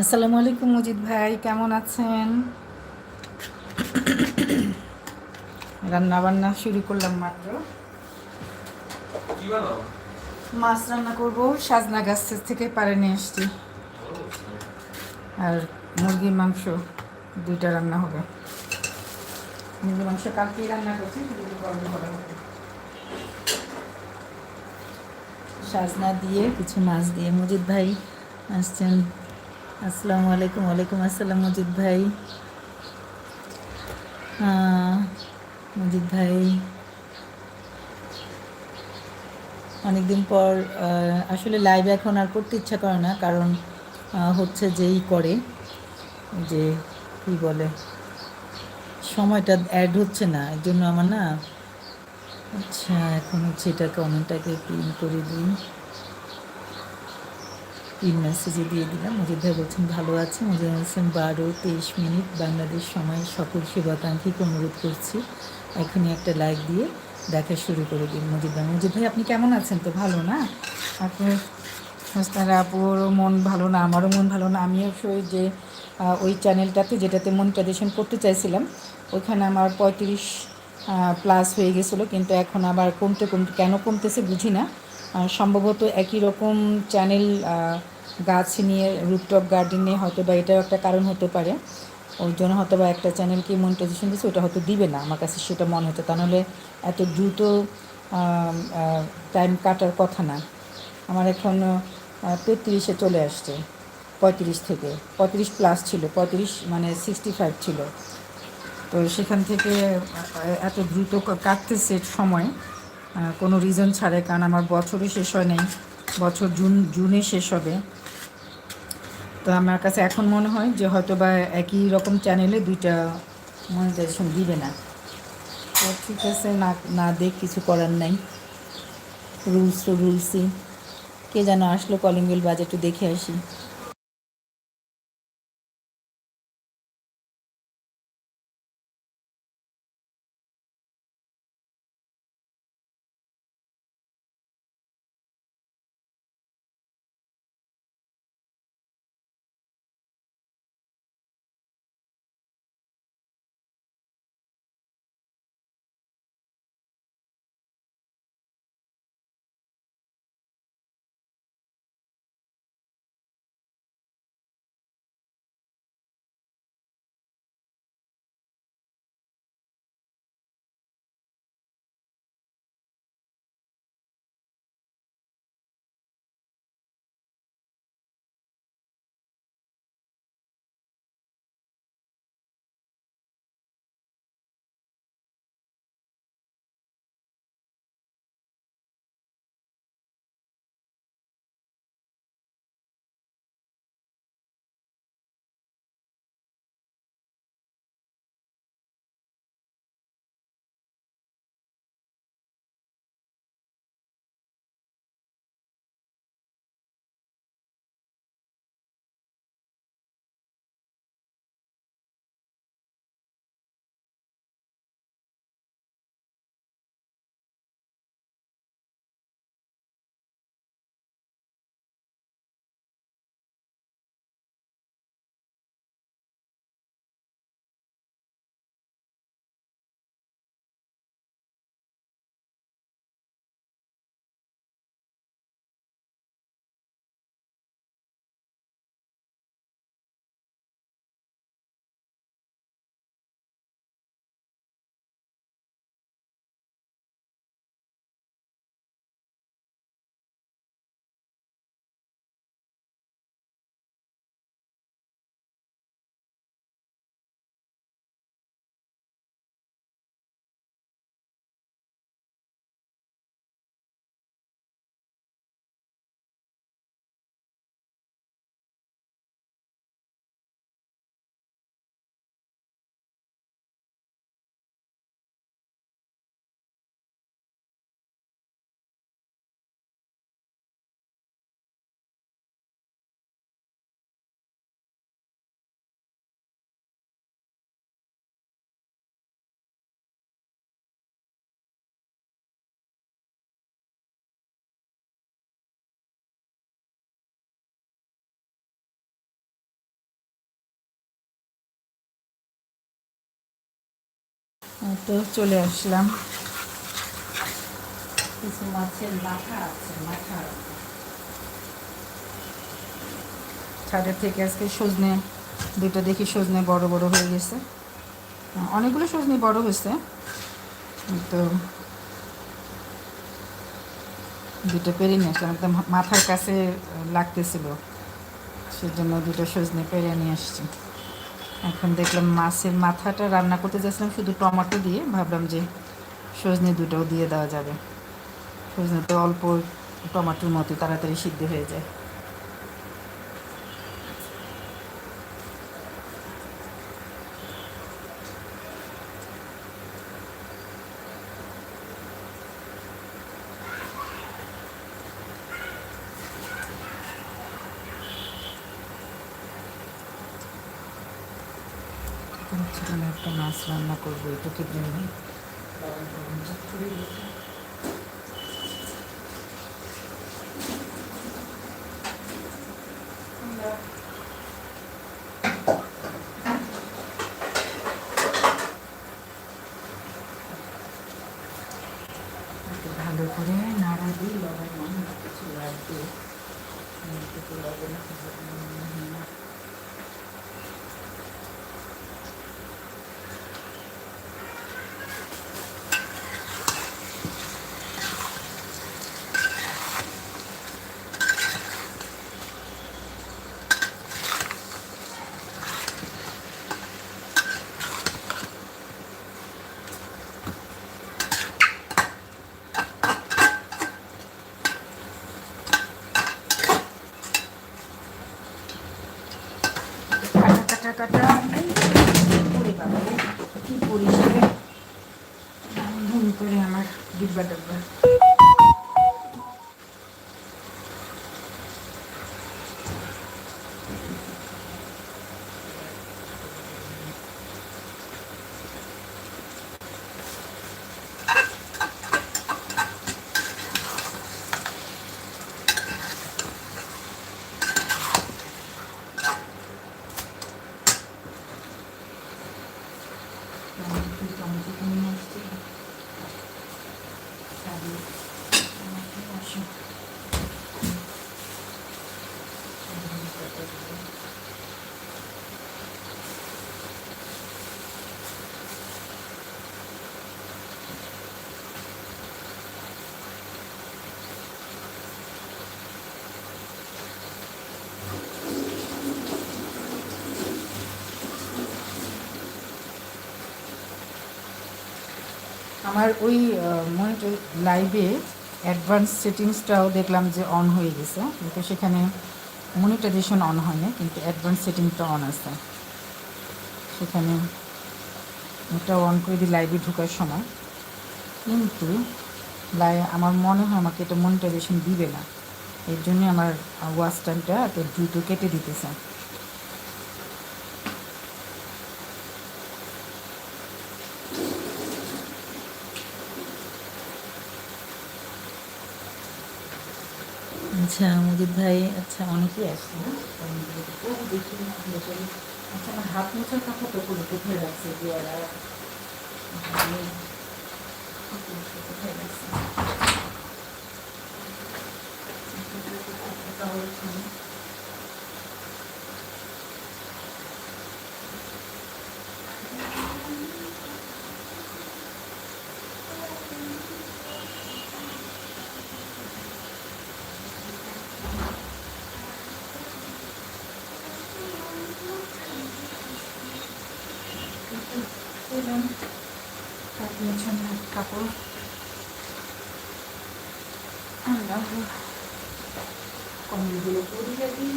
আসসালামু আলাইকুম মজিদ ভাই, কেমন আছেন? রান্না বান্না শুরু করলাম মাত্র। মাছ রান্না করব, সাজনা গাছ থেকে পারে নিয়ে এসছি আর মুরগির মাংস, দুইটা রান্না হবে। মুরগির মাংস কালকেই রান্না করছি সাজনা দিয়ে কিছু মাছ দিয়ে। মজিদ ভাই আসছেন আসসালামু আলাইকুম, ওয়ালাইকুম আসসালাম মজিদ ভাই। মজিদ ভাই, অনেকদিন পর আসলে লাইভ এখন আর করতে ইচ্ছা করে না, কারণ হচ্ছে যেই করে, যে কি বলে, সময়টা অ্যাড হচ্ছে না এর জন্য আমার না আচ্ছা এখন হচ্ছে এটাকে অনেকটাকে পিন করে দিই। পিন মেসেজে দিয়ে দিলাম। মজিদ ভাই বলছেন ভালো আছে। মজিদ হোসেন বারো, তেইশ মিনিট বাংলাদেশ সময় সকল শুভাকাঙ্ক্ষীকে অনুরোধ করছি। এখনই একটা লাইক দিয়ে দেখা শুরু করে দিন মজিদ ভাই। মজিদ ভাই, আপনি কেমন আছেন? তো ভালো না? আপনার আপুরও মন ভালো না, আমারও মন ভালো না। আমিও সেই যে ওই চ্যানেলটাতে যেটাতে মনিটাইজেশন করতে চাইছিলাম, ওইখানে আমার পঁয়ত্রিশ প্লাস হয়ে গেছিল। কিন্তু এখন আবার কমতে কমতে, কেন কমতেছে বুঝি না। সম্ভবত একই রকম চ্যানেল গাছ নিয়ে রুপটপ গার্ডেনে হয়তো বা এটাও একটা কারণ হতে পারে। ওই জন্য হয়তো বা একটা চ্যানেলকে মনিটাইজেশন দিচ্ছে ওটা হয়তো দিবে না, আমার কাছে সেটা মনে হতো তা নাহলে এত দ্রুত টাইম কাটার কথা না। আমার এখন তেত্রিশে চলে আসছে, পঁয়ত্রিশ থেকে। পঁয়ত্রিশ প্লাস ছিল, পঁয়ত্রিশ মানে সিক্সটি ফাইভ ছিল। তো সেখান থেকে এত দ্রুত কাটতেছে সময়। কোনো রিজন ছাড়াই, কারণ আমার বছরই শেষ হয় নাই। বছর জুন, জুনে শেষ হবে। তো আমার কাছে এখন মনে হয় যে হয়তো বা একই রকম চ্যানেলে দুইটা মনিটাইজেশন দিবে না। তো ঠিক আছে, না না দেখ, কিছু করার নাই। রুলস তো রুলসই। কে যেন আসলো কলিং বেল একটু দেখে আসি। তো চলে আসলাম। কিছু মাছের মাথা আছে মাথা ছাদের থেকে আজকে সজনে দুটো দেখি সজনে বড় বড় হয়ে গেছে। অনেকগুলো সজনে বড় হয়েছে। তো দুটো পেরে নিয়ে আসলাম। একদম মাথার কাছে লাগতেছিল। সেজন্য দুটো সজনে পেরে নিয়ে আসছি। এখন দেখলাম মাছের মাথাটা রান্না করতে যাচ্ছিলাম শুধু টমেটো দিয়ে। ভাবলাম যে সজনে দুটোও দিয়ে দেওয়া যাবে। সজনে তো অল্প টমাটোর মতো তাড়াতাড়ি সিদ্ধ হয়ে যায়। চিকেন একটা মাছ রান্না করব এটুকুর কি একটু ভালো করে নাড়া দিই লবণ মনে কিছু লাগবে একটু লবণ না কাটা কাটা কাটা পরে বাবা রে, কি পরিষ্কার ঘুম করে আমার ডিব্বা ডাব্বা টমেটো কিনে আসছি শাড়ি আমাকে আসো আমার ওই মনিটর লাইভে অ্যাডভান্স সেটিংসটাও দেখলাম যে অন হয়ে গেছে। কিন্তু সেখানে মনিটাইজেশন অন হয় না কিন্তু অ্যাডভান্স সেটিংটা অন আছে। সেখানে এটা অন করে দিই লাইভে ঢোকার সময়। কিন্তু লাই, আমার মনে হয় আমাকে এটা মনিটাইজেশন দিবে না। এর জন্য আমার ওয়াচ টাইমটা এত দ্রুত কেটে দিতেছে। আচ্ছা মজিদ ভাই আচ্ছা অনেকেই ভেতরে। আচ্ছা আমার হাত মোছার কাপড় তো কোথায় রাখছে দেওয়ালা কোথায় রাখছে পেলাম হাত মোছার কাপড়। আল্লাহ। কমলগুলো পরিয়ে দিই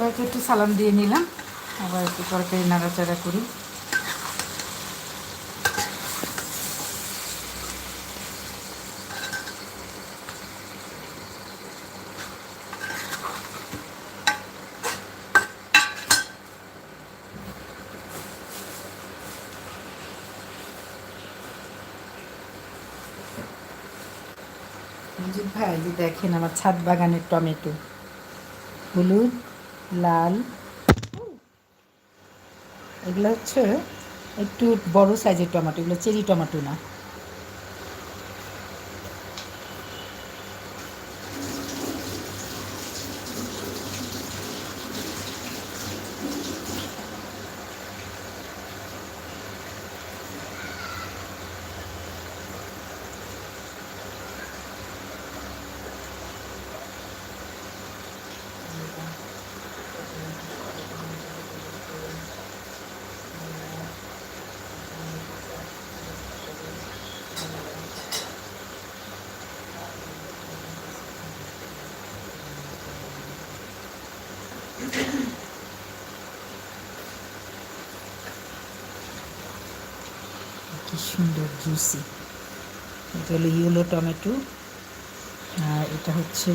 সবাইকে একটু সালাম দিয়ে নিলাম। আবার একটু তরকারি নাড়াচাড়া করি। ভাই দেখেন আমার ছাদ বাগানের টমেটো। হলুদ লাল। এগুলো হচ্ছে একটু বড় সাইজের টমেটো এগুলো চেরি টমেটো না কি সুন্দর জুসি। এটা হলো ইয়েলো টমেটো। আর এটা হচ্ছে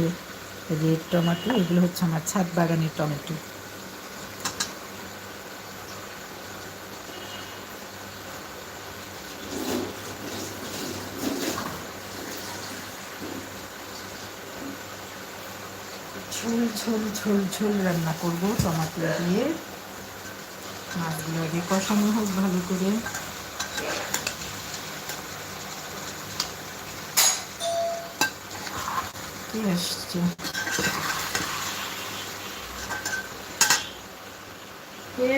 রেড টমেটো। এগুলো হচ্ছে আমার ছাদ বাগানের টমেটো। ঝোল ঝোল ঝোল ঝোল রান্না করব টমেটো দিয়ে। মাছগুলো আগে কষানো হোক ভালো করে। কি আসছে কে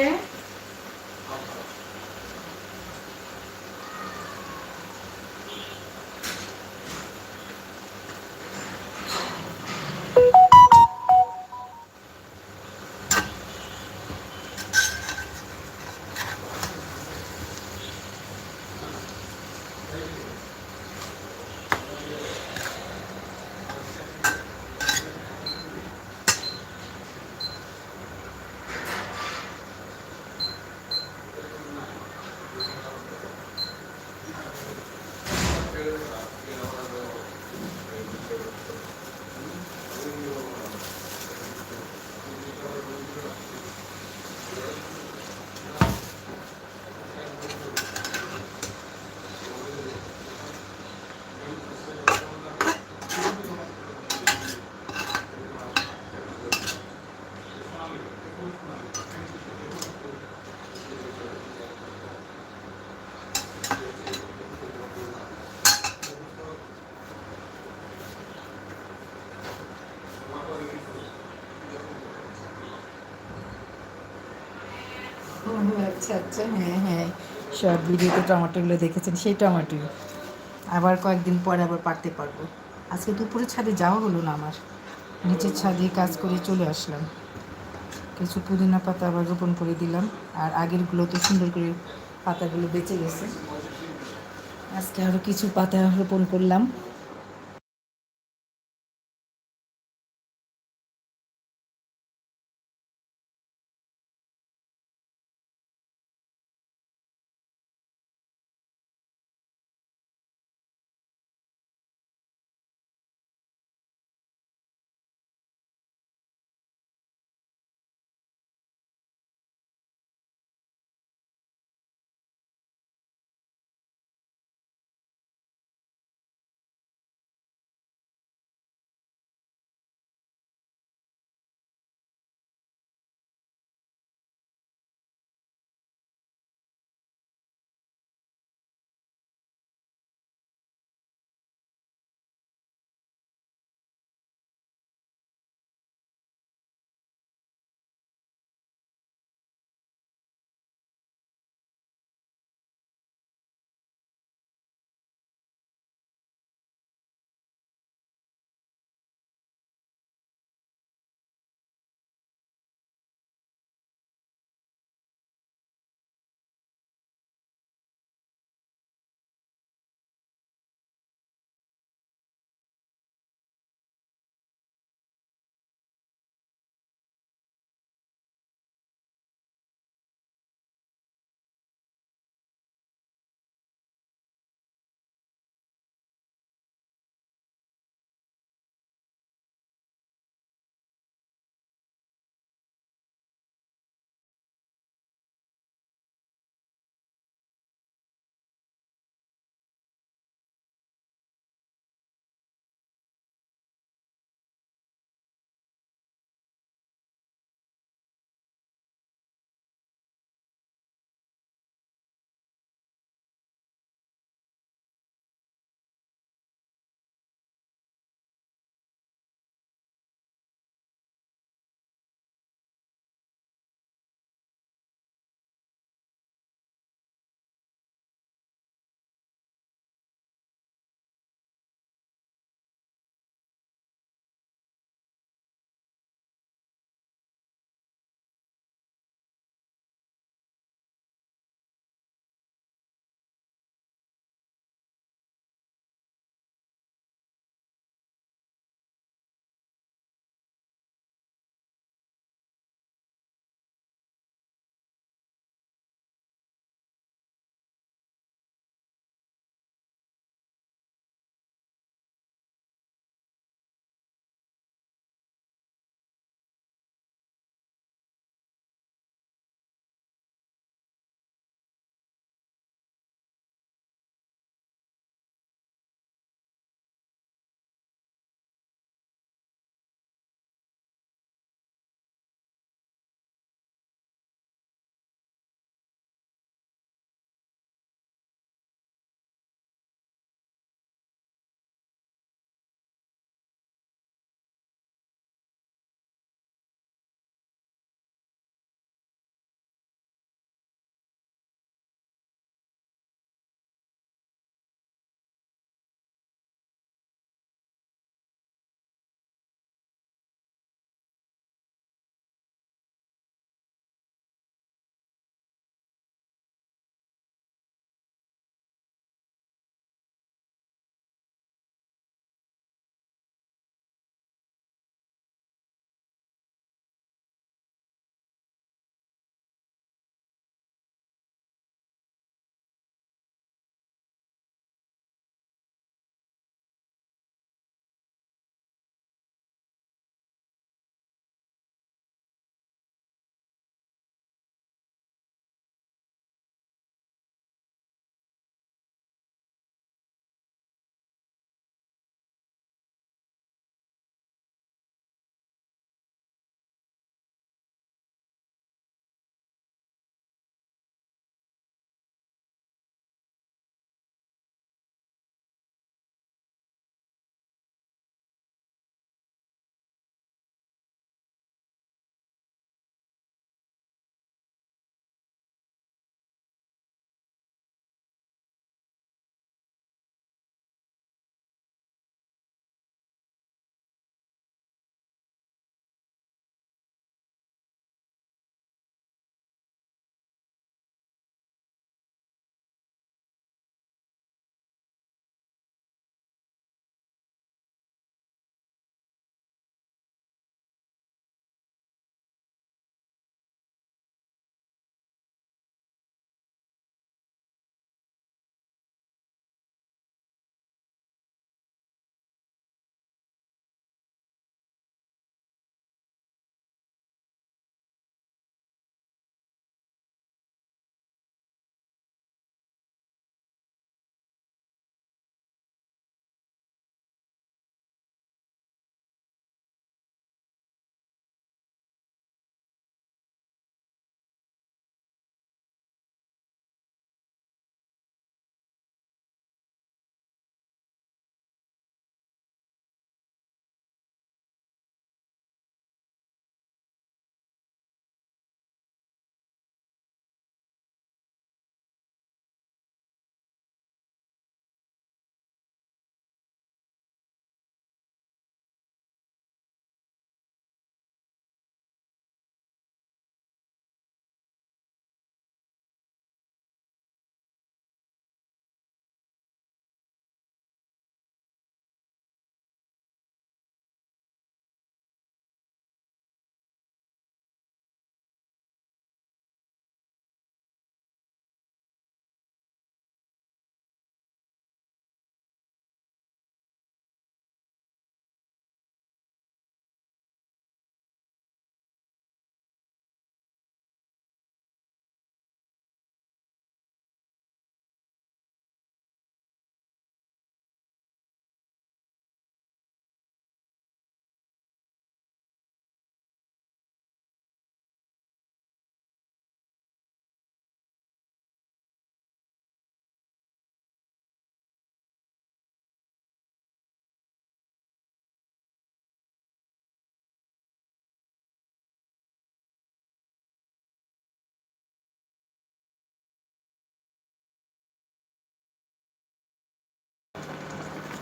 ও আচ্ছা আচ্ছা হ্যাঁ হ্যাঁ। শর্ট ভিডিওতে টমেটোগুলো দেখেছেন, সেই টমেটো আবার কয়েকদিন পরে আবার পারতে পারব। আজকে দুপুরে ছাদে যাওয়া হলো না আমার। নিচের ছাদে কাজ করে চলে আসলাম। কিছু পুদিনা পাতা আবার রোপণ করে দিলাম। আর আগেরগুলো তো সুন্দর করে পাতাগুলো বেঁচে গেছে। আজকে আরও কিছু পাতা রোপণ করলাম।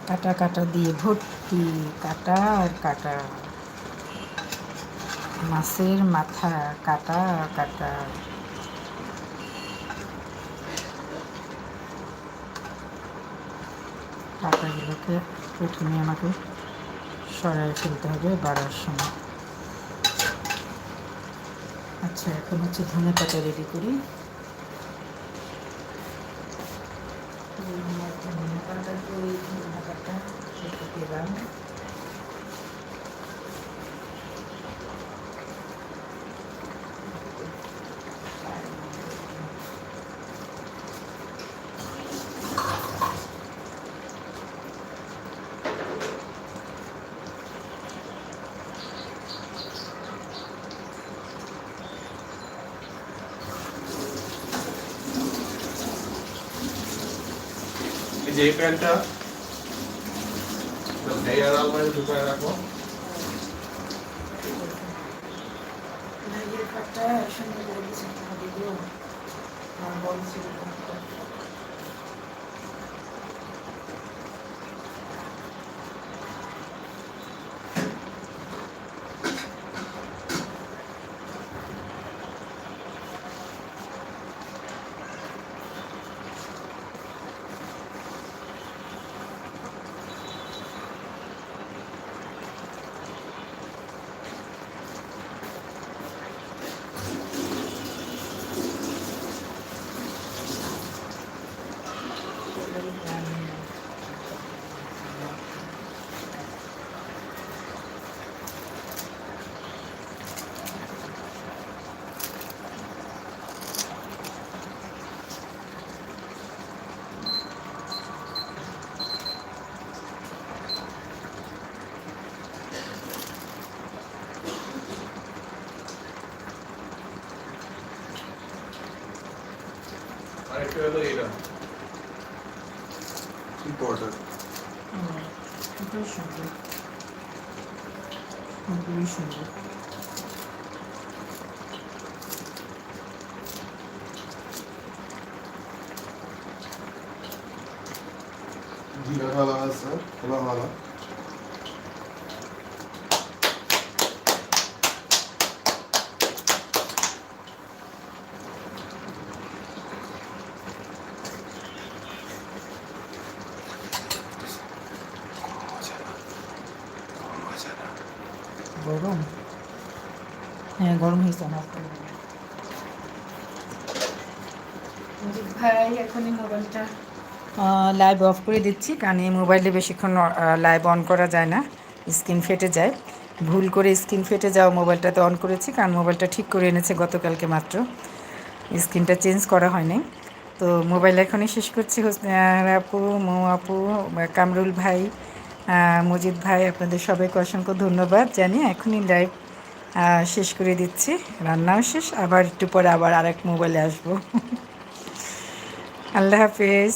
কাটা কাটা দিয়ে ভর্তি, কাটা আর কাটা। মাছের মাথা, কাটা কাটা। কাটাগুলোকে প্রথমে আমাকে সরাই ফেলতে হবে বাড়ার সময়। আচ্ছা এখন হচ্ছে ধনে পাতা রেডি করি ধনে পাতা করি ধনে পাতা একটু দিলাম এই প্যান্টটা ভাইয়ার আলমারি ঢুকায় রাখো। ভাইয়ের কাটা সঙ্গে বলছি হবে আর বলছি আরেকটা হলো এটা ইম্পর্টেন্ট খুবই সুন্দর খুবই সুন্দর জিরা ভালো আছে খোলা ভালো গরম? হ্যাঁ গরম হয়েছে আমার। ভাই এখনই মোবাইলটা। লাইভ অফ করে দিচ্ছি কারণ এই মোবাইলে বেশিক্ষণ লাইভ অন করা যায় না স্ক্রিন ফেটে যায়। ভুল করে স্ক্রিন ফেটে যাওয়া মোবাইলটাতে অন করেছি কারণ মোবাইলটা ঠিক করে এনেছে গতকালকে মাত্র। স্ক্রিনটা চেঞ্জ করা হয়নি। তো মোবাইল এখনই শেষ করছি হোস- আহ, আপু মৌ আপু কামরুল ভাই মজিদ ভাই, আপনাদের সবাইকে অসংখ্য ধন্যবাদ জানি এখনই লাইভ শেষ করে দিচ্ছি। রান্নাও শেষ, আবার একটু পরে আবার আরেক মোবাইলে আসব। আল্লাহ হাফিজ।